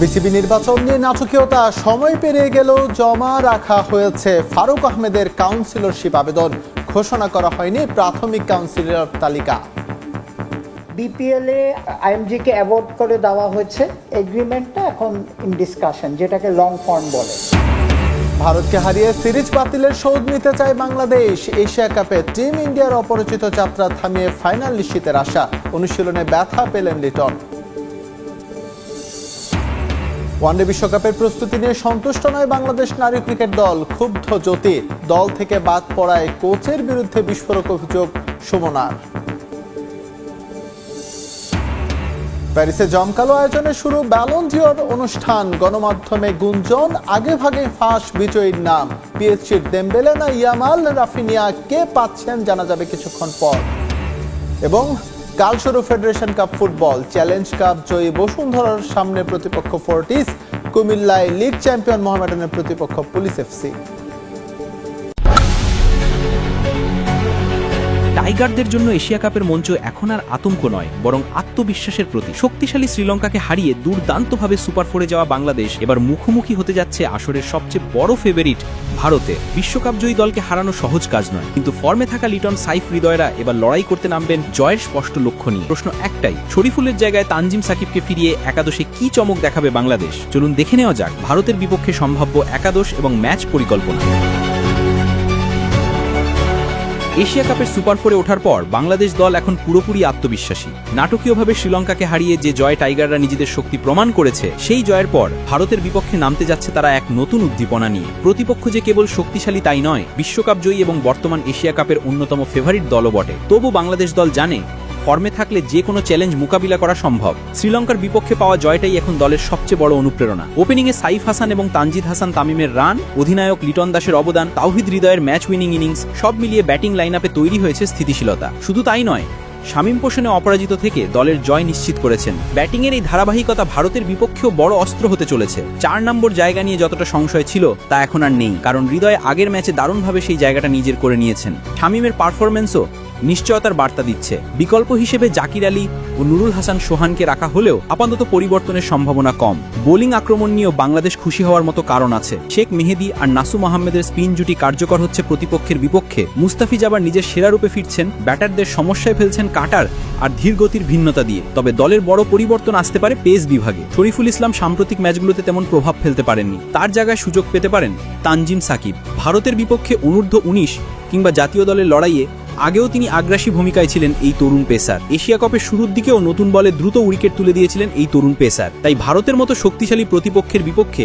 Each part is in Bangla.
বিসিবি নির্বাচন নিয়ে নাটকীয়তা সময় পেরিয়ে গেলেও জমা রাখা হয়েছে ফারুক আহমেদের কাউন্সিলরশিপ আবেদন। ঘোষণা করা হয়নি প্রাথমিক কাউন্সিলর তালিকা। বিপিএল এ আইএমজি কে অ্যাভয়েড করে দেওয়া হয়েছে। এগ্রিমেন্টটা এখন ইন ডিসকাশন যেটাকে লং ফর্ম বলে। ভারতকে হারিয়ে সিরিজ বাতিলের শোধ নিতে চায় বাংলাদেশ। এশিয়া কাপে টিম ইন্ডিয়ার অপরিচিত যাত্রা থামিয়ে ফাইনাল নিশ্চিতের আশা। অনুশীলনে ব্যথা পেলেন লিটন। ওয়ানডে বিশ্বকাপের প্রস্তুতি নিয়ে সন্তুষ্ট নয় বাংলাদেশ নারী ক্রিকেট দল। ক্ষুব্ধ জ্যোতি দল থেকে বাদ পড়ায় কোচের বিরুদ্ধে বিস্ফোরক অভিযোগ সুমনার। প্যারিসে জমকালো আয়োজনে শুরু ব্যালন জিওর অনুষ্ঠান। গণমাধ্যমে গুঞ্জন আগে ভাগে ফাঁস বিজয়ীর নাম। পিএসসির দেমবেলে না ইয়ামাল, রাফিনিয়া কে পাচ্ছেন জানা যাবে কিছুক্ষণ পর। এবং কাল শুরু federation cup football challenge cup জয়ী বসুন্ধরার সামনে প্রতিপক্ষ ফোর্টিস, কুমিল্লায় লিগ চ্যাম্পিয়ন মোহামেডানের প্রতিপক্ষ পুলিশ এফসি। টাইগারদের জন্য এশিয়া কাপের মঞ্চ এখন আর আতঙ্ক নয়, বরং আত্মবিশ্বাসের প্রতি শক্তিশালী শ্রীলঙ্কাকে হারিয়ে দুর্দান্তভাবে সুপার ফোরে যাওয়া বাংলাদেশ এবার মুখোমুখি হতে যাচ্ছে আসরের সবচেয়ে বড় ফেভারিট ভারতে। বিশ্বকাপ জয়ী দলকে হারানো সহজ কাজ নয়, কিন্তু ফর্মে থাকা লিটন সাইফ হৃদয়রা এবার লড়াই করতে নামবেন জয়ের স্পষ্ট লক্ষ্য নিয়ে। প্রশ্ন একটাই, শরীফুলের জায়গায় তানজিম সাকিবকে ফিরিয়ে একাদশে কি চমক দেখাবে বাংলাদেশ? চলুন দেখে নেওয়া যাক, ভারতের বিপক্ষে সম্ভাব্য একাদশ এবং ম্যাচ পরিকল্পনা। এশিয়া কাপের সুপার ফোরে ওঠার পর বাংলাদেশ দল এখন পুরোপুরি আত্মবিশ্বাসী। নাটকীয়ভাবে শ্রীলঙ্কাকে হারিয়ে যে জয় টাইগাররা নিজেদের শক্তি প্রমাণ করেছে, সেই জয়ের পর ভারতের বিপক্ষে নামতে যাচ্ছে তারা এক নতুন উদ্দীপনা নিয়ে। প্রতিপক্ষ যে কেবল শক্তিশালী তাই নয়, বিশ্বকাপ জয়ী এবং বর্তমান এশিয়া কাপের অন্যতম ফেভারিট দলও বটে। তবু বাংলাদেশ দল জানে ফর্মে থাকলে যে কোনো চ্যালেঞ্জ মোকাবিলা করা সম্ভব। শ্রীলঙ্কার বিপক্ষে পাওয়া জয়টাই এখন দলের সবচেয়ে বড় অনুপ্রেরণা। ওপেনিংয়ে সাইফ হাসান এবং তানজিদ হাসান তামিমের রান, অধিনায়ক লিটন দাসের অবদান, তাওহিদ হৃদয়ের ম্যাচ উইনিং ইনিংস, সব মিলিয়ে ব্যাটিং লাইনআপে তৈরি হয়েছে স্থিতিশীলতা। শুধু তাই নয়, শামীম পোষণে অপরাজিত থেকে দলের জয় নিশ্চিত করেছেন। ব্যাটিংয়ের এই ধারাবাহিকতা ভারতের বিপক্ষেও বড় অস্ত্র হতে চলেছে। চার নম্বর জায়গা নিয়ে যতটা সংশয় ছিল, তা এখন আর নেই, কারণ হৃদয় আগের ম্যাচে দারুণভাবে সেই জায়গাটা নিজের করে নিয়েছেন। শামীমের পারফরমেন্সও নিশ্চয়তার বার্তা দিচ্ছে। বিকল্প হিসেবে জাকির আলী ও নুরুল হাসান সোহানকে রাখা হলেও আপাতত পরিবর্তনের সম্ভাবনা কম। বোলিং আক্রমণ নিয়েও বাংলাদেশ খুশি হওয়ার মতো কারণ আছে। শেখ মেহেদি আর নাসুম আহমেদের স্পিন জুটি কার্যকর হচ্ছে প্রতিপক্ষের বিপক্ষে। মুস্তাফিজ আবার নিজের সেরা রূপে ফিরছেন, ব্যাটারদের সমস্যায় ফেলছেন কাটার আর ধীরগতির ভিন্নতা দিয়ে। তবে দলের বড় পরিবর্তন আসতে পারে পেস বিভাগে। শরীফুল ইসলাম সাম্প্রতিক ম্যাচগুলোতে তেমন প্রভাব ফেলতে পারেননি। তার জায়গায় সুযোগ পেতে পারেন তানজিম সাকিব। ভারতের বিপক্ষে অনূর্ধ্ব উনিশ কিংবা জাতীয় দলের লড়াইয়ে আগেও তিনি আগ্রাসী ভূমিকায় ছিলেন এই তরুণ পেসার। এশিয়া কাপের শুরুর দিকেও নতুন বলে দ্রুত উইকেট তুলে দিয়েছিলেন এই তরুণ পেসার। তাই ভারতের মতো শক্তিশালী প্রতিপক্ষের বিপক্ষে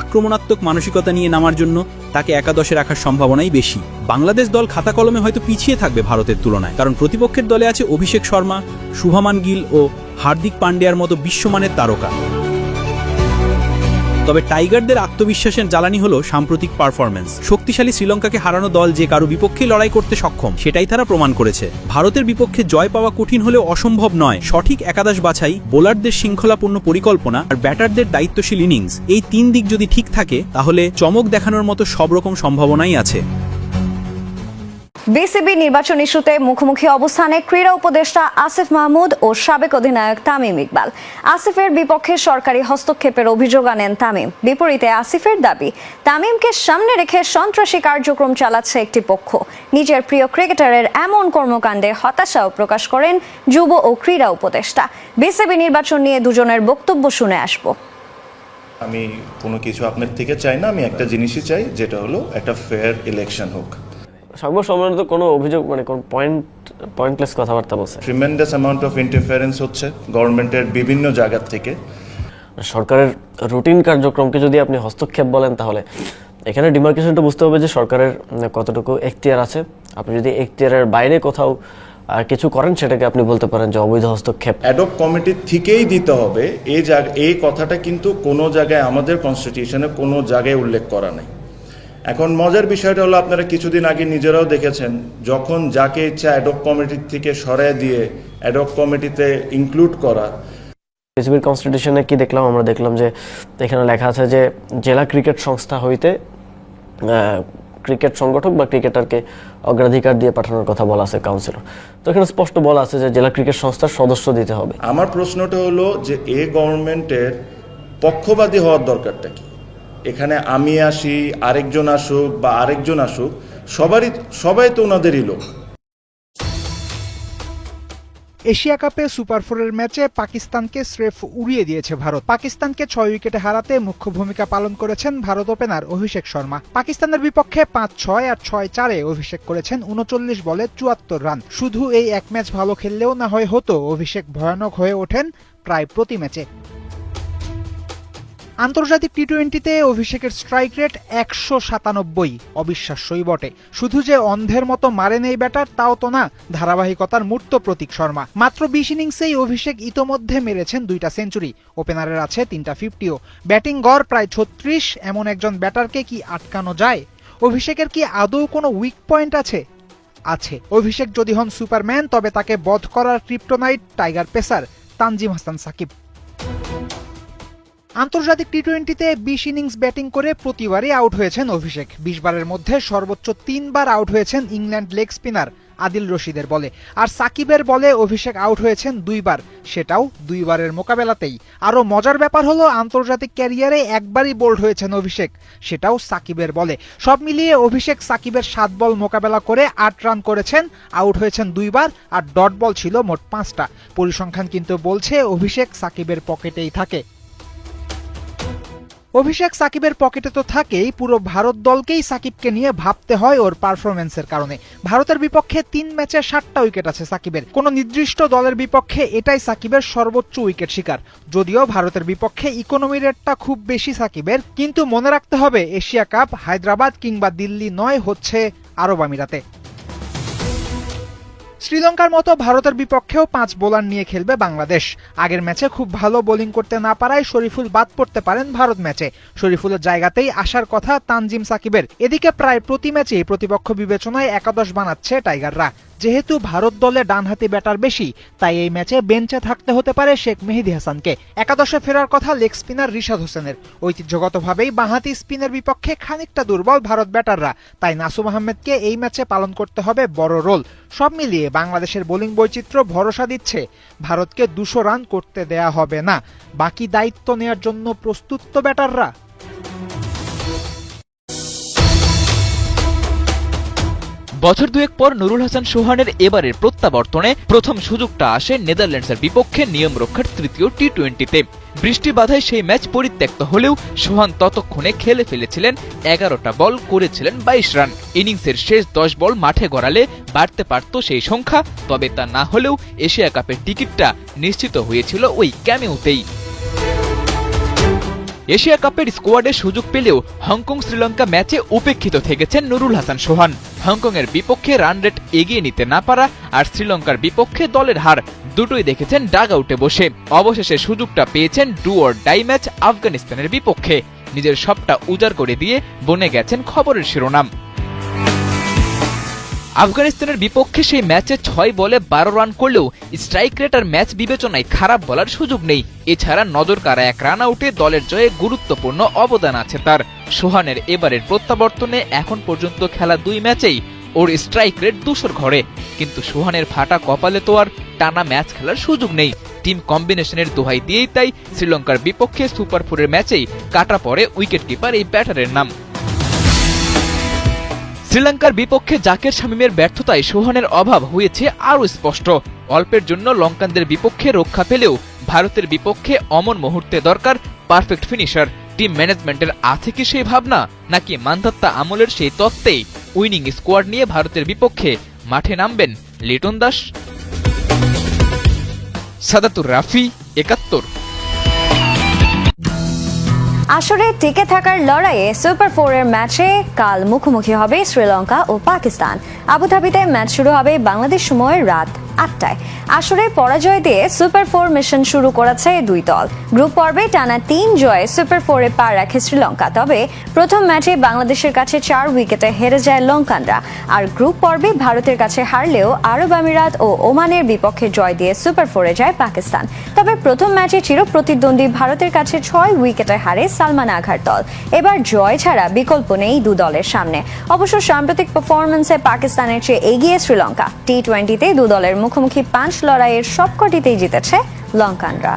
আক্রমণাত্মক মানসিকতা নিয়ে নামার জন্য তাকে একাদশে রাখার সম্ভাবনাই বেশি। বাংলাদেশ দল খাতা কলমে হয়তো পিছিয়ে থাকবে ভারতের তুলনায়, কারণ প্রতিপক্ষের দলে আছে অভিষেক শর্মা, শুভমান গিল ও হার্দিক পান্ডিয়ার মতো বিশ্বমানের তারকা। তবে টাইগারদের আত্মবিশ্বাসের জ্বালানি হলো সাম্প্রতিক পারফরমেন্স শক্তিশালী শ্রীলঙ্কাকে হারানো দল যে কারও বিপক্ষে লড়াই করতে সক্ষম, সেটাই তারা প্রমাণ করেছে। ভারতের বিপক্ষে জয় পাওয়া কঠিন হলেও অসম্ভব নয়। সঠিক একাদশ বাছাই, বোলারদের শৃঙ্খলাপূর্ণ পরিকল্পনা আর ব্যাটারদের দায়িত্বশীল ইনিংস, এই তিন দিক যদি ঠিক থাকে, তাহলে চমক দেখানোর মতো সব রকম সম্ভাবনাই আছে। বিসিবি নির্বাচন ইস্যুতে মুখোমুখি অবস্থানে ক্রীড়া উপদেষ্টা আসিফ মাহমুদ ও সাবেক অধিনায়ক তামিম ইকবাল। আসিফের বিপক্ষে সরকারি হস্তক্ষেপের অভিযোগ আনেন তামিম। বিপরীতে আসিফের দাবি, তামিমকে সামনে রেখে সন্ত্রাসী কার্যক্রম চালাচ্ছে একটি পক্ষ। নিজের প্রিয় ক্রিকেটারের এমন কর্মকাণ্ডে হতাশাও প্রকাশ করেন যুব ও ক্রীড়া উপদেষ্টা। বিসিবি নির্বাচন নিয়ে দুজনের বক্তব্য শুনে আসব। আমি কোনো কিছু আপনার থেকে চাই না, আমি একটা জিনিসই চাই, যেটা হলো একটা ফেয়ার ইলেকশন হোক। সর্বসম্মত কোনো অভিযোগ মানে কোন পয়েন্ট পয়েন্টলেস কথাবার্তা বলছে। ট্রিমেন্ডাস অ্যামাউন্ট অফ ইন্টারফারেন্স হচ্ছে গভর্নমেন্টের বিভিন্ন জায়গা থেকে। সরকারের রুটিন কার্যক্রমকে যদি আপনি হস্তক্ষেপ বলেন তাহলে এখানে ডিমার্কেশনটা বুঝতে হবে যে সরকারের কতটুকু এখতিয়ার আছে। আপনি যদি এখতিয়ারের বাইরে কোথাও আর কিছু করেন সেটাকে আপনি বলতে পারেন যে অবৈধ হস্তক্ষেপ। অ্যাডপ কমিটি থেকেই দিতে হবে। এই জায়গা এই কথাটা কিন্তু কোনো জায়গায় আমাদের কনস্টিটিউশনে কোনো জায়গায় উল্লেখ করা নেই। এখন মজার বিষয়টা হলো আপনারা কিছুদিন আগে নিজেরাও দেখেছেন যখন যাকে ইচ্ছা অ্যাডপ কমিটির থেকে সরায় দিয়ে অ্যাডপ কমিটিতে ইনক্লুড করা। বিসিবির কনস্টিটিউশনে কি দেখলাম? আমরা দেখলাম যে এখানে লেখা আছে যে জেলা ক্রিকেট সংস্থা হইতে ক্রিকেট সংগঠক বা ক্রিকেটারকে অগ্রাধিকার দিয়ে পাঠানোর কথা বলা আছে কাউন্সিলর তো এখানে স্পষ্ট বলা আছে যে জেলা ক্রিকেট সংস্থার সদস্য দিতে হবে। আমার প্রশ্নটা হলো যে এ গভর্নমেন্টের পক্ষবাদী হওয়ার দরকারটা কি? এখানে আমি আসি, আরেকজন আসুক বা আরেকজন আসুক, সবারই, সবাই তো ওনাদেরই লোক। এশিয়া কাপে সুপার ফোরের ম্যাচে পাকিস্তানকে স্রেফ উড়িয়ে দিয়েছে ভারত। পাকিস্তানকে ছয় উইকেটে হারাতে মুখ্য ভূমিকা পালন করেছেন ভারত ওপেনার অভিষেক শর্মা। পাকিস্তানের বিপক্ষে পাঁচ ছয় আর ছয় চারে অভিষেক করেছেন উনচল্লিশ বলে চুয়াত্তর রান। শুধু এই এক ম্যাচ ভালো খেললেও না হয় হতো, অভিষেক ভয়ানক হয়ে ওঠেন প্রায় প্রতি ম্যাচে। আন্তর্জাতিক টি টোয়েন্টিতে অভিষেকের স্ট্রাইক রেট একশো সাতানব্বই। অবিশ্বাস্যই বটে। শুধু যে অন্ধের মতো মারেন এই ব্যাটার, তাও তো না, ধারাবাহিকতার মূর্ত প্রতীক শর্মা। মাত্র বিশ ইনিংসেই অভিষেক ইতোমধ্যে মেরেছেন দুইটা সেঞ্চুরি। ওপেনারের আছে তিনটা ফিফটিও ব্যাটিং গড় প্রায় ছত্রিশ, এমন একজন ব্যাটারকে কি আটকানো যায়? অভিষেকের কি আদৌ কোনো উইক পয়েন্ট আছে? আছে। অভিষেক যদি হন সুপারম্যান তবে তাকে বধ করার kryptonite tiger pacer Tanzim Hasan Sakib. আন্তর্জাতিক টি টোয়েন্টিতে বিশ ইনিংস ব্যাটিং করে প্রতিবারই আউট হয়েছেন অভিষেক। বিশ বারের মধ্যে সর্বোচ্চ তিনবার আউট হয়েছেন ইংল্যান্ড লেগ স্পিনার আদিল রশিদের বলে। আর সাকিবের বলে অভিষেক আউট হয়েছেন দুইবার, সেটাও দুইবারের মোকাবেলাতেই। আরও মজার ব্যাপার হলো, আন্তর্জাতিক ক্যারিয়ারে একবারই বোল্ড হয়েছেন অভিষেক, সেটাও সাকিবের বলে। সব মিলিয়ে অভিষেক সাকিবের সাত বল মোকাবেলা করে আট রান করেছেন, আউট হয়েছেন দুইবার, আর ডট বল ছিল মোট পাঁচটা। পরিসংখ্যান কিন্তু বলছে, অভিষেক সাকিবের পকেটেই থাকে। অভিষেক সাকিবের পকেটে তো থাকেই, পুরো ভারত দলকেই সাকিবকে নিয়ে ভাবতে হয় ওর পারফরমেন্সের কারণে। ভারতের বিপক্ষে তিন ম্যাচে সাতটা উইকেট আছে সাকিবের। কোন নির্দিষ্ট দলের বিপক্ষে এটাই সাকিবের সর্বোচ্চ উইকেট শিকার। যদিও ভারতের বিপক্ষে ইকোনমি রেটটা খুব বেশি সাকিবের, কিন্তু মনে রাখতে হবে এশিয়া কাপ, হায়দ্রাবাদ কিংবা দিল্লি নয় হচ্ছে আরব আমিরাতে। শ্রীলঙ্কার মতো ভারতের বিপক্ষেও পাঁচ বোলার নিয়ে খেলবে বাংলাদেশ। আগের ম্যাচে খুব ভালো বোলিং করতে না পারায় শরীফুল বাদ পড়তে পারেন ভারত ম্যাচে। শরীফুলের জায়গাতেই আসার কথা তানজিম সাকিবের। এদিকে প্রায় প্রতি ম্যাচেই প্রতিপক্ষ বিবেচনায় একাদশ বানাচ্ছে টাইগাররা। যেহেতু ভারত দলে ডানহাতি ব্যাটার বেশি, তাই এই ম্যাচে বেঞ্চে থাকতে হতে পারে শেখ মেহেদি হাসানকে। একাদশে ফেরার কথা লেগ স্পিনার রিশাদ হোসেনের। ঐতিহ্যগতভাবেই বাঁহাতি স্পিনের বিপক্ষে খানিকটা দুর্বল ভারত ব্যাটাররা। তাই নাসুম আহমেদকে এই ম্যাচে পালন করতে হবে বড় রোল। সব মিলিয়ে বাংলাদেশের বোলিং বৈচিত্র্য ভরসা দিচ্ছে। ভারতকে দুশো রান করতে দেয়া হবে না। বাকি দায়িত্ব নেয়ার জন্য প্রস্তুত তো ব্যাটাররা। বছর দুয়েক পর নুরুল হাসান সোহানের এবারের প্রত্যাবর্তনে প্রথম সুযোগটা আসে নেদারল্যান্ডসের বিপক্ষে নিয়ম রক্ষার তৃতীয় টি টোয়েন্টিতে বৃষ্টি বাধায় সেই ম্যাচ পরিত্যক্ত হলেও সোহান ততক্ষণে খেলে ফেলেছিলেন এগারোটা বল করেছিলেন বাইশ রান। ইনিংসের শেষ দশ বল মাঠে গড়ালে বাড়তে পারত সেই সংখ্যা, তবে তা না হলেও এশিয়া কাপের টিকিটটা নিশ্চিত হয়েছিল ওই ক্যামেওতেই। এশিয়া কাপের স্কোয়াডে সুযোগ পেলেও হংকং শ্রীলঙ্কা ম্যাচে উপেক্ষিত থেকেছেন নুরুল হাসান সোহান। হংকংয়ের বিপক্ষে রান রেট এগিয়ে নিতে না পারা আর শ্রীলঙ্কার বিপক্ষে দলের হার দুটোই দেখেছেন ডাগ আউটে বসে। অবশেষে সুযোগটা পেয়েছেন ডু অর ডাই ম্যাচ আফগানিস্তানের বিপক্ষে। নিজের সবটা উজাড় করে দিয়ে বনে গেছেন খবরের শিরোনাম। আফগানিস্তানের বিপক্ষে সেই ম্যাচে ছয় বলে বারো রান করলেও স্ট্রাইক রেট আর ম্যাচ বিবেচনায় খারাপ বলার সুযোগ নেই। এছাড়া নজর কারা এক রান আউটে দলের জয়ে গুরুত্বপূর্ণ অবদান আছে তার। সোহানের এবারের প্রত্যাবর্তনে এখন পর্যন্ত খেলা দুই ম্যাচেই ওর স্ট্রাইক রেট দুশোর ঘরে। কিন্তু সোহানের ফাটা কপালে তো আর টানা ম্যাচ খেলার সুযোগ নেই। টিম কম্বিনেশনের দোহাই দিয়েই তাই শ্রীলঙ্কার বিপক্ষে সুপার ফোরের ম্যাচেই কাটা পড়ে উইকেট কিপার এই ব্যাটারের নাম। শ্রীলঙ্কার বিপক্ষে জাকের শামীমের ব্যর্থতায় সোহানের অভাব হয়েছে আরও স্পষ্ট। অল্পের জন্য লঙ্কানদের বিপক্ষে রক্ষা পেলেও ভারতের বিপক্ষে অমন মুহূর্তে দরকার পারফেক্ট ফিনিশার। টিম ম্যানেজমেন্টের আছে কি সেই ভাবনা, নাকি মানধাত্তা আমলের সেই তত্ত্বেই উইনিং স্কোয়াড নিয়ে ভারতের বিপক্ষে মাঠে নামবেন লিটন দাস? সাদাতুর রাফি, একাত্তর। আসরে টিকে থাকার লড়াইয়ে সুপার ফোরের ম্যাচে কাল মুখোমুখি হবে শ্রীলঙ্কা ও পাকিস্তান। আবুধাবিতে ম্যাচ শুরু হবে বাংলাদেশ সময় রাত আটটায়। আসরে পরাজয় দিয়ে সুপার ফোর মিশন শুরু করেছে এই দুই দল। গ্রুপ পর্বে টানা তিন জয়ে সুপার ফোরে পা রাখে শ্রীলঙ্কা। তবে প্রথম ম্যাচে বাংলাদেশের কাছে চার উইকেটে হেরে যায় লঙ্কানরা। আর গ্রুপ পর্বে ভারতের কাছে হারলেও আরব আমিরাত ও ওমানের বিপক্ষে জয় দিয়ে সুপার ফোরে যায় পাকিস্তান। তবে প্রথম ম্যাচে চির প্রতিদ্বন্দ্বী ভারতের কাছে ছয় উইকেটে হারে সালমান আঘার দল। এবার জয় ছাড়া বিকল্প নেই দু দলের সামনে। অবশ্য সাম্প্রতিক পারফরমেন্সে পাকিস্তানের চেয়ে এগিয়ে শ্রীলঙ্কা। টি টোয়েন্টিতে দু দলের মুখোমুখি পাঁচ লড়াইয়ের সবকটিতেই জিতেছে লঙ্কানরা।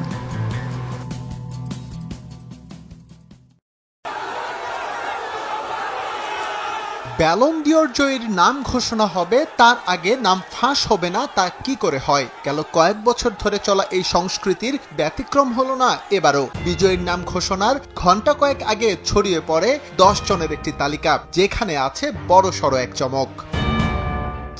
ব্যালন দিওর জয়ের নাম ঘোষণা হবে, তার আগে নাম ফাঁস হবে না, তা কি করে হয়? গেল কয়েক বছর ধরে চলা এই সংস্কৃতির ব্যতিক্রম হলো না এবারও। বিজয়ীর নাম ঘোষণার ঘণ্টা কয়েক আগে ছড়িয়ে পড়ে দশ জনের একটি তালিকা, যেখানে আছে বড় সড় এক চমক।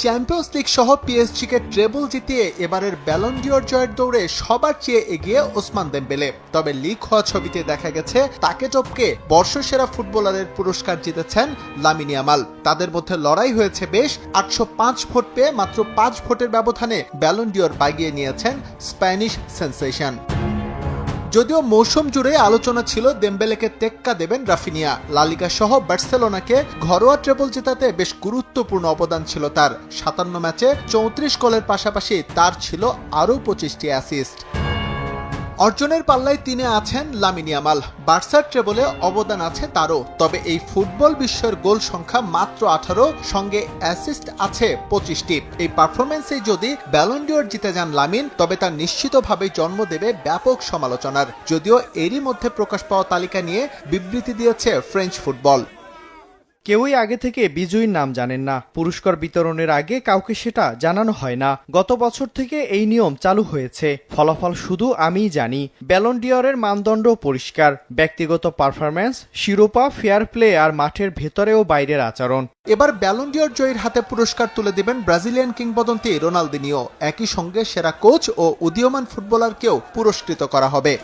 চ্যাম্পিয়ন্স লিগ সহ পিএসজিকে ট্রেবল জিতিয়ে এবারের ব্যালন ডিওর জয়ের দৌড়ে সবার চেয়ে এগিয়ে ওসমান দেম্বেলে। তবে লিগ হওয়া ছবিতে দেখা গেছে, তাকে টপকে বর্ষসেরা ফুটবলারের পুরস্কার জিতেছেন লামিনী আমাল তাদের মধ্যে লড়াই হয়েছে বেশ, আটশো পাঁচ ভোট পেয়ে মাত্র পাঁচ ভোটের ব্যবধানে ব্যালন ডিওর বাগিয়ে নিয়েছেন স্প্যানিশ সেন্সেশন যদিও মৌসুম জুড়ে আলোচনা ছিল, দেম্বেলেকে টেক্কা দেবেন রাফিনিয়া। লালিকা সহ বার্সেলোনাকে ঘরোয়া ট্রেবল জেতাতে বেশ গুরুত্বপূর্ণ অবদান ছিল তার। সাতান্ন ম্যাচে চৌত্রিশ গোলের পাশাপাশি তার ছিল আরও পঁচিশটি অ্যাসিস্ট অর্জনের পাল্লায় তিনি আছেন লামিনী আমাল। বার্সার ট্রেবলে অবদান আছে তারও। তবে এই ফুটবল বিশ্বের গোল সংখ্যা মাত্র আঠারো, সঙ্গে অ্যাসিস্ট আছে পঁচিশটি। এই পারফরমেন্সে যদি ব্যালন্ডিওর জিতে যান লামিন, তবে তা নিশ্চিতভাবেই জন্ম দেবে ব্যাপক সমালোচনার। যদিও এরই মধ্যে প্রকাশ পাওয়া তালিকা নিয়ে বিবৃতি দিয়েছে ফ্রেঞ্চ ফুটবল কেউই আগে থেকে বিজয়ীর নাম জানেন না। পুরস্কার বিতরণের আগে কাউকে সেটা জানানো হয় না। গত বছর থেকে এই নিয়ম চালু হয়েছে। ফলাফল শুধু আমিই জানি। ব্যালন্ডিয়রের মানদণ্ড পরিষ্কার। ব্যক্তিগত পারফরম্যান্স, শিরোপা, ফেয়ার প্লে আর মাঠের ভেতরে ও বাইরের আচরণ। এবার ব্যালন্ডিয়র জয়ীর হাতে পুরস্কার তুলে দেবেন ব্রাজিলিয়ান কিংবদন্তি রোনালদিনিও। একই সঙ্গে সেরা কোচ ও উদীয়মান ফুটবলারকেও পুরস্কৃত করা হবে।